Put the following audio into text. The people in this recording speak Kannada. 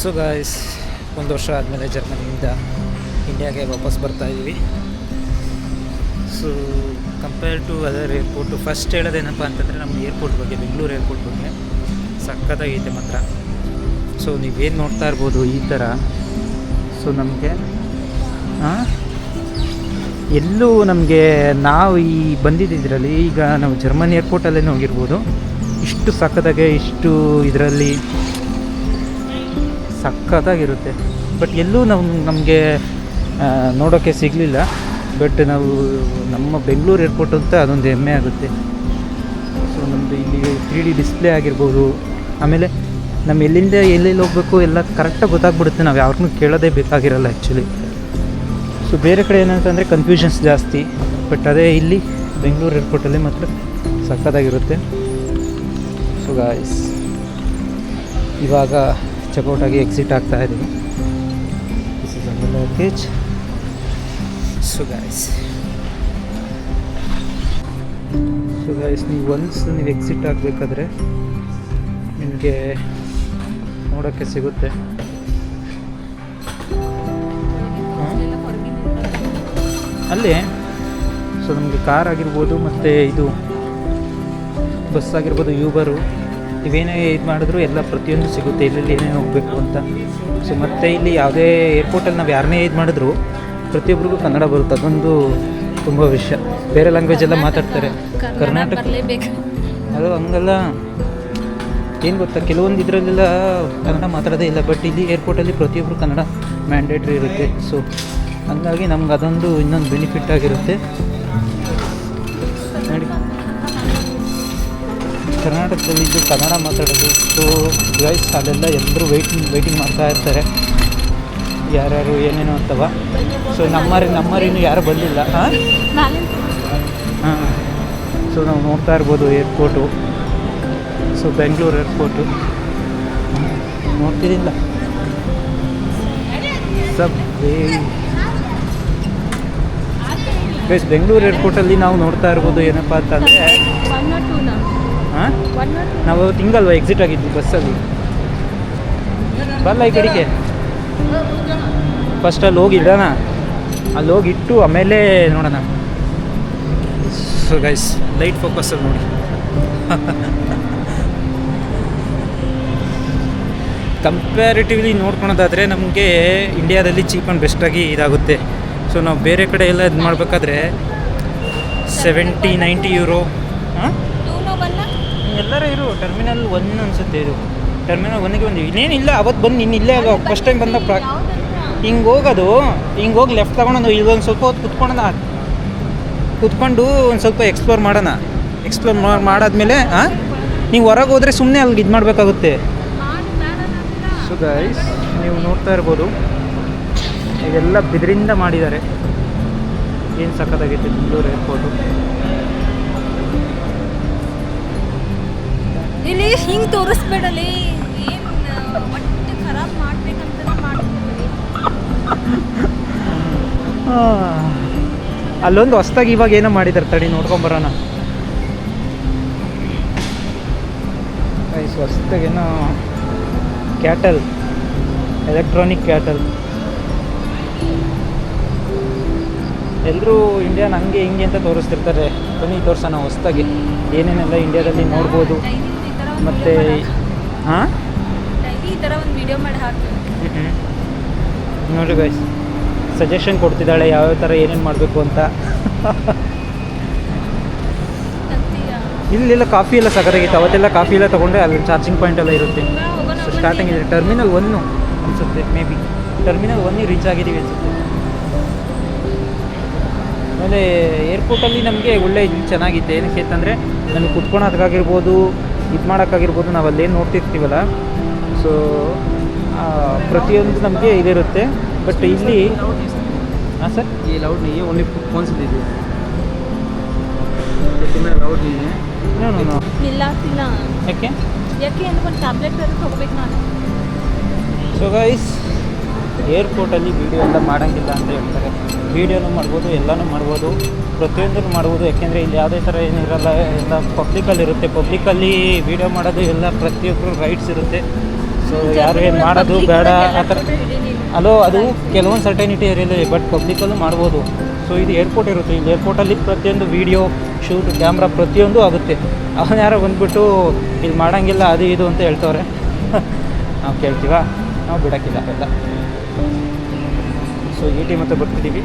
ಸೊ ಗಾಯ್ಸ್ ಒಂದು ವರ್ಷ ಆದಮೇಲೆ ಜರ್ಮನಿಯಿಂದ ಇಂಡಿಯಾಗೆ ವಾಪಸ್ ಬರ್ತಾ ಇದ್ದೀವಿ so compare to other airport first ಹೇಳೋದೇನಪ್ಪ ಅಂತಂದರೆ ನಮ್ಮ ಏರ್ಪೋರ್ಟ್ ಬಗ್ಗೆ ಬೆಂಗಳೂರು ಏರ್ಪೋರ್ಟ್ ಬಗ್ಗೆ ಸಖತ್ತಾಗೈತೆ ಮಾತ್ರ ಸೊ ನೀವೇನು ನೋಡ್ತಾ ಇರ್ಬೋದು ಈ ಥರ ಸೊ ನಮಗೆ ಎಲ್ಲೂ ನಮಗೆ ನಾವು ಈ ಬಂದಿದ್ದರಲ್ಲಿ ಈಗ ನಾವು ಜರ್ಮನಿ ಏರ್ಪೋರ್ಟಲ್ಲೇ ಹೋಗಿರ್ಬೋದು ಇಷ್ಟು ಸಖತ್ತಾಗೆ ಇಷ್ಟು ಇದರಲ್ಲಿ ಸಖತ್ತಾಗಿರುತ್ತೆ. ಬಟ್ ಎಲ್ಲೂ ನಾವು ನಮಗೆ ನೋಡೋಕ್ಕೆ ಸಿಗಲಿಲ್ಲ. ಬಟ್ ನಾವು ನಮ್ಮ ಬೆಂಗಳೂರು ಏರ್ಪೋರ್ಟ್ ಅಂತ ಅದೊಂದು ಹೆಮ್ಮೆ ಆಗುತ್ತೆ. ಸೊ ನಮ್ಮದು ಇಲ್ಲಿ ತ್ರೀ ಡಿ ಡಿಸ್ಪ್ಲೇ ಆಗಿರ್ಬೋದು. ಆಮೇಲೆ ನಮ್ಮ ಎಲ್ಲಿಂದ ಎಲ್ಲೆಲ್ಲಿ ಹೋಗಬೇಕು ಎಲ್ಲ ಕರೆಕ್ಟಾಗಿ ಗೊತ್ತಾಗ್ಬಿಡುತ್ತೆ. ನಾವು ಯಾರನ್ನೂ ಕೇಳೋದೇ ಬೇಕಾಗಿರಲ್ಲ ಆ್ಯಕ್ಚುಲಿ ಸೊ ಬೇರೆ ಕಡೆ ಏನಂತಂದರೆ ಕನ್ಫ್ಯೂಷನ್ಸ್ ಜಾಸ್ತಿ. ಬಟ್ ಅದೇ ಇಲ್ಲಿ ಬೆಂಗಳೂರು ಏರ್ಪೋರ್ಟಲ್ಲಿ ಮಾತ್ರ ಸಖತ್ತಾಗಿರುತ್ತೆ. ಸೊ ಗಾಯ್ಸ್ ಇವಾಗ ಚೆಕ್ಔಟ್ ಆಗಿ ಎಕ್ಸಿಟ್ ಆಗ್ತಾ ಇದೀನಿ ದಿಸ್ ಇಸ್ ನೀವು ಒನ್ಸ್ ನೀವು ಎಕ್ಸಿಟ್ ಆಗಬೇಕಾದ್ರೆ ನಿಮಗೆ ನೋಡೋಕ್ಕೆ ಸಿಗುತ್ತೆ. ಅಲ್ಲಿ? ಸೊ ನಮಗೆ ಕಾರ್ ಆಗಿರ್ಬೋದು ಮತ್ತು ಇದು ಬಸ್ ಆಗಿರ್ಬೋದು ಯೂಬರು ಇವೇನೇ ಇದು ಮಾಡಿದ್ರು ಎಲ್ಲ ಪ್ರತಿಯೊಂದು ಸಿಗುತ್ತೆ. ಎಲ್ಲೆಲ್ಲಿ ಏನೇನು ಹೋಗಬೇಕು ಅಂತ. ಸೊ ಮತ್ತು ಇಲ್ಲಿ ಯಾವುದೇ ಏರ್ಪೋರ್ಟಲ್ಲಿ ನಾವು ಯಾರನ್ನೇ ಇದು ಮಾಡಿದ್ರು ಪ್ರತಿಯೊಬ್ಬರಿಗೂ ಕನ್ನಡ ಬರುತ್ತೆ. ಅದೊಂದು ತುಂಬ ವಿಷಯ. ಬೇರೆ ಲ್ಯಾಂಗ್ವೇಜ್ ಎಲ್ಲ ಮಾತಾಡ್ತಾರೆ. ಕರ್ನಾಟಕ ಅದು ಹಂಗಲ್ಲ. ಏನು ಗೊತ್ತಾ? ಕೆಲವೊಂದು ಇದರಲ್ಲೆಲ್ಲ ಕನ್ನಡ ಮಾತಾಡೋದೇ ಇಲ್ಲ. ಬಟ್ ಇಲ್ಲಿ ಏರ್ಪೋರ್ಟಲ್ಲಿ ಪ್ರತಿಯೊಬ್ಬರು ಕನ್ನಡ ಮ್ಯಾಂಡೇಟ್ರಿ ಇರುತ್ತೆ. ಸೊ ಹಂಗಾಗಿ ನಮ್ಗೆ ಅದೊಂದು ಇನ್ನೊಂದು ಬೆನಿಫಿಟ್ ಆಗಿರುತ್ತೆ. ಕರ್ನಾಟಕದಲ್ಲಿದ್ದು ಕನ್ನಡ ಮಾತಾಡೋದು ಸೊ ಗೈಸ್ ಅಲ್ಲೆಲ್ಲ ಎಲ್ಲರೂ ವೆಯ್ಟಿಂಗ್ ವೆಯ್ಟಿಂಗ್ ಮಾಡ್ತಾ ಇರ್ತಾರೆ. ಯಾರ್ಯಾರು ಏನೇನು ಅಂತವ. ಸೊ ನಮ್ಮರಿ ನಮ್ಮರಿನ್ನು ಯಾರು ಬಂದಿಲ್ಲ. ಹಾಂ ಹಾಂ. ಸೊ ನಾವು ನೋಡ್ತಾ ಇರ್ಬೋದು ಏರ್ಪೋರ್ಟು ಸೊ ಬೆಂಗಳೂರು ಏರ್ಪೋರ್ಟು ನೋಡ್ತಿದ್ದಿಲ್ಲ ಸಬ್ ಬೇಸ್ ಬೆಂಗಳೂರು ಏರ್ಪೋರ್ಟಲ್ಲಿ ನಾವು ನೋಡ್ತಾ ಇರ್ಬೋದು ಏನಪ್ಪ ಅಂತಂದರೆ ಹಾಂ? ನಾವು ತಿಂಗಲ್ವಾ ಎಕ್ಸಿಟ್ ಆಗಿದ್ವಿ ಬಸ್ಸಲ್ಲಿ ಬರಲ್ಲ ಈ ಕಡೆಗೆ? ಫಸ್ಟ್ ಅಲ್ಲಿ ಹೋಗಿ ಇಡೋಣ. ಅಲ್ಲಿ ಹೋಗಿ ಇಟ್ಟು ಆಮೇಲೆ ನೋಡೋಣ. ಸೊ ಗೈಸ್ ಲೈಟ್ ಫೋಕಸಲ್ಲಿ ನೋಡಿ. ಕಂಪ್ಯಾರಿಟಿವ್ಲಿ ನೋಡ್ಕೊಳೋದಾದರೆ ನಮಗೆ ಇಂಡಿಯಾದಲ್ಲಿ ಚೀಪ್ ಆ್ಯಂಡ್ ಬೆಸ್ಟಾಗಿ ಇದಾಗುತ್ತೆ. ಸೊ ನಾವು ಬೇರೆ ಕಡೆ ಎಲ್ಲ ಇದು ಮಾಡಬೇಕಾದ್ರೆ ಸೆವೆಂಟಿ ನೈಂಟಿ ಯೂರೋ ಹಾಂ? ಎಲ್ಲರೂ ಇರು ಟರ್ಮಿನಲ್ ಒನ್ ಅನ್ಸುತ್ತೆ ಇದು. ಟರ್ಮಿನಲ್ ಒನ್ಗೆ ಬಂದಿವಿ. ಇನ್ನೇನಿಲ್ಲ ಅವತ್ತು ಬಂದು ಇನ್ನು ಇಲ್ಲೇ ಫಸ್ಟ್ ಟೈಮ್ ಬಂದ ಪ್ರಾ ಹಿಂಗೆ ಹೋಗೋದು ಹಿಂಗೆ ಹೋಗಿ ಲೆಫ್ಟ್ ತಗೊಂಡು ಒಂದು ಸ್ವಲ್ಪ ಹೊತ್ತು ಕುತ್ಕೊಂಡ ಕುತ್ಕೊಂಡು ಒಂದು ಸ್ವಲ್ಪ ಎಕ್ಸ್ಪ್ಲೋರ್ ಮಾಡೋಣ. ಎಕ್ಸ್ಪ್ಲೋರ್ ಮಾಡಾದ್ಮೇಲೆ ಹಾಂ ನೀವು ಹೊರಗೆ ಹೋದರೆ ಸುಮ್ಮನೆ ಅಲ್ಲಿಗೆ ಇದು ಮಾಡಬೇಕಾಗುತ್ತೆ. ಸೊ ಗೈಸ್ ನೀವು ನೋಡ್ತಾ ಇರ್ಬೋದು ಇದೆಲ್ಲ ಬಿದಿರಿಂದ ಮಾಡಿದ್ದಾರೆ. ಏನು ಸಖತ್ತಾಗೈತೆ ಬೆಂಗಳೂರು ಏರ್ಪೋರ್ಟು ಇಲ್ಲಿ ಹಿಂಗೆ ತೋರಿಸ್ಬೇಡಲಿ ಏನು ಒಟ್ಟು ಖರಾಬ್ ಮಾಡ್ಬೇಕಂತ ಮಾಡ್ತೀವಿ ಅಲ್ಲೊಂದು ಹೊಸ್ದಾಗಿ ಇವಾಗ ಏನೋ ಮಾಡಿದಾರೆ ತಡಿ ನೋಡ್ಕೊಂಬರೋಣ ಹೊಸ್ದಾಗೇನೋ ಕ್ಯಾಟಲ್ ಎಲೆಕ್ಟ್ರಾನಿಕ್ ಕ್ಯಾಟಲ್ ಎಲ್ಲರೂ ಇಂಡಿಯಾನ ಹಂಗೆ ಹಿಂಗೆ ಅಂತ ತೋರಿಸ್ತಿರ್ತಾರೆ ಬನ್ನಿ ತೋರ್ಸೋಣ ಹೊಸ್ದಾಗಿ ಏನೇನೆಲ್ಲ ಇಂಡಿಯಾದಲ್ಲಿ ನೋಡ್ಬೋದು ಮತ್ತು ಹಾಂ? ಈ ಥರ ಒಂದು ವಿಡಿಯೋ ಮಾಡಿ ಹಾಕ್ತೀನಿ ನೋಡಿ ಗೈಸ್ ಸಜೆಷನ್ ಕೊಡ್ತಿದ್ದಾಳೆ ಯಾವ್ಯಾವ ಥರ ಏನೇನು ಮಾಡಬೇಕು ಅಂತ. ಇಲ್ಲಿ ಇಲ್ಲೆಲ್ಲ ಕಾಫಿ ಎಲ್ಲ ಸಖತ್ತಾಗಿತ್ತು ಅವತ್ತೆಲ್ಲ ಕಾಫಿ ಎಲ್ಲ ತೊಗೊಂಡೆ ಅಲ್ಲಿ ಚಾರ್ಜಿಂಗ್ ಪಾಯಿಂಟ್ ಎಲ್ಲ ಇರುತ್ತೆ. ಸೊ ಸ್ಟಾರ್ಟಿಂಗ್ ಇದೆ. ಟರ್ಮಿನಲ್ ಒನ್ನು ಅನಿಸುತ್ತೆ ಮೇ ಬಿ ಟರ್ಮಿನಲ್ ಒನ್ನಿಗೆ ರೀಚ್ ಆಗಿದ್ದೀವಿ ಅನಿಸುತ್ತೆ. ಆಮೇಲೆ ಏರ್ಪೋರ್ಟಲ್ಲಿ ನಮಗೆ ಒಳ್ಳೆ ಚೆನ್ನಾಗಿತ್ತು. ಏನಕ್ಕೆ ಅಂತಂದರೆ ನಮಗೆ ಕುತ್ಕೊಳೋದಕ್ಕಾಗಿರ್ಬೋದು ಇದು ಮಾಡೋಕ್ಕಾಗಿರ್ಬೋದು ನಾವಲ್ಲಿ ಏನು ನೋಡ್ತಿರ್ತೀವಲ್ಲ ಸೊ ಪ್ರತಿಯೊಂದು ನಮಗೆ ಇದಿರುತ್ತೆ. ಬಟ್ ಇಲ್ಲಿ ಹಾಂ ಸರ್ ಈ ಲೌಡ್ ನೀ ಓನ್ಲಿ ಫೋನ್ಸ್ ಇದ್ದೀವಿ ಲೌಡ್ ನೀ ಇಲ್ಲ ಇಲ್ಲ. ಯಾಕೆ? ಯಾಕೆ ಒಂದು ಟ್ಯಾಬ್ಲೆಟ್ ಬರೋದು ಹೋಗ್ಬೇಕು ನಾನು. ಸೊ ಗೈಸ್ ಏರ್ಪೋರ್ಟಲ್ಲಿ ವೀಡಿಯೋ ಎಲ್ಲ ಮಾಡೋಂಗಿಲ್ಲ ಅಂತ ಹೇಳ್ತಾರೆ. ವೀಡಿಯೋನು ಮಾಡ್ಬೋದು ಎಲ್ಲನೂ ಮಾಡ್ಬೋದು ಪ್ರತಿಯೊಂದನ್ನು ಮಾಡ್ಬೋದು. ಯಾಕೆಂದರೆ ಇಲ್ಲಿ ಯಾವುದೇ ಥರ ಏನಿರಲ್ಲ ಎಲ್ಲ ಪಬ್ಲಿಕಲ್ಲಿ ಇರುತ್ತೆ. ಪಬ್ಲಿಕಲ್ಲಿ ವೀಡಿಯೋ ಮಾಡೋದು ಎಲ್ಲ ಪ್ರತಿಯೊಬ್ಬರು ರೈಟ್ಸ್ ಇರುತ್ತೆ. ಸೊ ಯಾರು ಏನು ಮಾಡೋದು ಬೇಡ ಆ ಥರ ಅಲೋ ಅದು ಕೆಲವೊಂದು ಸರ್ಟನಿಟಿ ಏರಿಯಲ್ಲಿ ಬಟ್ ಪಬ್ಲಿಕಲ್ಲೂ ಮಾಡ್ಬೋದು. ಸೊ ಇದು ಏರ್ಪೋರ್ಟ್ ಇರುತ್ತೆ. ಇಲ್ಲಿ ಏರ್ಪೋರ್ಟಲ್ಲಿ ಪ್ರತಿಯೊಂದು ವೀಡಿಯೋ ಶೂಟ್ ಕ್ಯಾಮ್ರಾ ಪ್ರತಿಯೊಂದು ಆಗುತ್ತೆ. ಅವನು ಯಾರೋ ಬಂದುಬಿಟ್ಟು ಇಲ್ಲಿ ಮಾಡೋಂಗಿಲ್ಲ ಅದು ಇದು ಅಂತ ಹೇಳ್ತವ್ರೆ. ನಾವು ಕೇಳ್ತೀವ? ನಾವು ಬಿಡೋಕ್ಕಿಲ್ಲ ಎಲ್ಲ. ಸೊ ಈ ಟಿ ಮತ್ತೆ ಬರ್ತಿದ್ದೀವಿ.